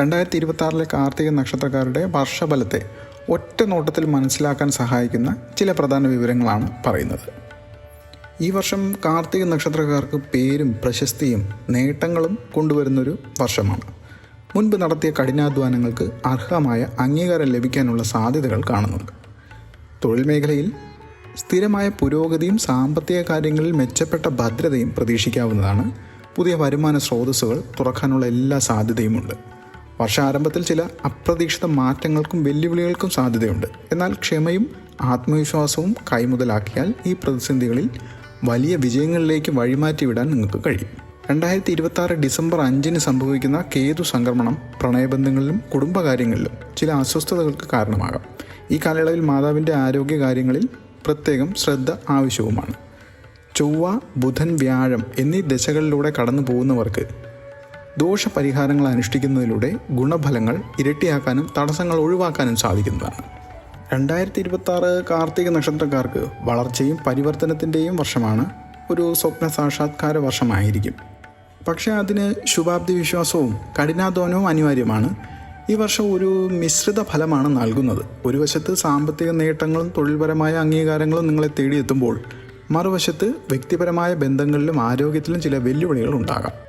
രണ്ടായിരത്തി ഇരുപത്തി ആറിലെ കാർത്തിക നക്ഷത്രക്കാരുടെ വർഷഫലത്തെ ഒറ്റ നോട്ടത്തിൽ മനസ്സിലാക്കാൻ സഹായിക്കുന്ന ചില പ്രധാന വിവരങ്ങളാണ് പറയുന്നത്. ഈ വർഷം കാർത്തിക നക്ഷത്രക്കാർക്ക് പേരും പ്രശസ്തിയും നേട്ടങ്ങളും കൊണ്ടുവരുന്നൊരു വർഷമാണ്. മുൻപ് നടത്തിയ കഠിനാധ്വാനങ്ങൾക്ക് അർഹമായ അംഗീകാരം ലഭിക്കാനുള്ള സാധ്യതകൾ കാണുന്നുണ്ട്. തൊഴിൽ മേഖലയിൽ സ്ഥിരമായ പുരോഗതിയും സാമ്പത്തിക കാര്യങ്ങളിൽ മെച്ചപ്പെട്ട ഭദ്രതയും പ്രതീക്ഷിക്കാവുന്നതാണ്. പുതിയ വരുമാന സ്രോതസ്സുകൾ തുറക്കാനുള്ള എല്ലാ സാധ്യതയുമുണ്ട്. വർഷാരംഭത്തിൽ ചില അപ്രതീക്ഷിത മാറ്റങ്ങൾക്കും വെല്ലുവിളികൾക്കും സാധ്യതയുണ്ട്. എന്നാൽ ക്ഷമയും ആത്മവിശ്വാസവും കൈമുതലാക്കിയാൽ ഈ പ്രതിസന്ധികളിൽ വലിയ വിജയങ്ങളിലേക്ക് വഴിമാറ്റിവിടാൻ നിങ്ങൾക്ക് കഴിയും. രണ്ടായിരത്തി ഇരുപത്തി ആറ് ഡിസംബർ അഞ്ചിന് സംഭവിക്കുന്ന കേതു സംക്രമണം പ്രണയബന്ധങ്ങളിലും കുടുംബകാര്യങ്ങളിലും ചില അസ്വസ്ഥതകൾക്ക് കാരണമാകാം. ഈ കാലയളവിൽ മാതാവിന്റെ ആരോഗ്യകാര്യങ്ങളിൽ പ്രത്യേകം ശ്രദ്ധ ആവശ്യവുമാണ്. ചൊവ്വ ബുധൻ വ്യാഴം എന്നീ ദശകളിലൂടെ കടന്നു പോകുന്നവർക്ക് ദോഷപരിഹാരങ്ങൾ അനുഷ്ഠിക്കുന്നതിലൂടെ ഗുണഫലങ്ങൾ ഇരട്ടിയാക്കാനും തടസ്സങ്ങൾ ഒഴിവാക്കാനും സാധിക്കുന്നതാണ്. രണ്ടായിരത്തി ഇരുപത്തി ആറ് കാർത്തിക നക്ഷത്രക്കാർക്ക് വളർച്ചയും പരിവർത്തനത്തിന്റെയും വർഷമാണ് ഒരു സ്വപ്ന സാക്ഷാത്കാര വർഷമായിരിക്കും. പക്ഷേ അതിന് ശുഭാപ്തി വിശ്വാസവും കഠിനാധ്വാനവും അനിവാര്യമാണ്. ഈ വർഷം ഒരു മിശ്രിത ഫലമാണ് നൽകുന്നത്. ഒരു വശത്ത് സാമ്പത്തിക നേട്ടങ്ങളും തൊഴിൽപരമായ അംഗീകാരങ്ങളും നിങ്ങളെ തേടിയെത്തുമ്പോൾ മറുവശത്ത് വ്യക്തിപരമായ ബന്ധങ്ങളിലും ആരോഗ്യത്തിലും ചില വെല്ലുവിളികൾ ഉണ്ടാകാം.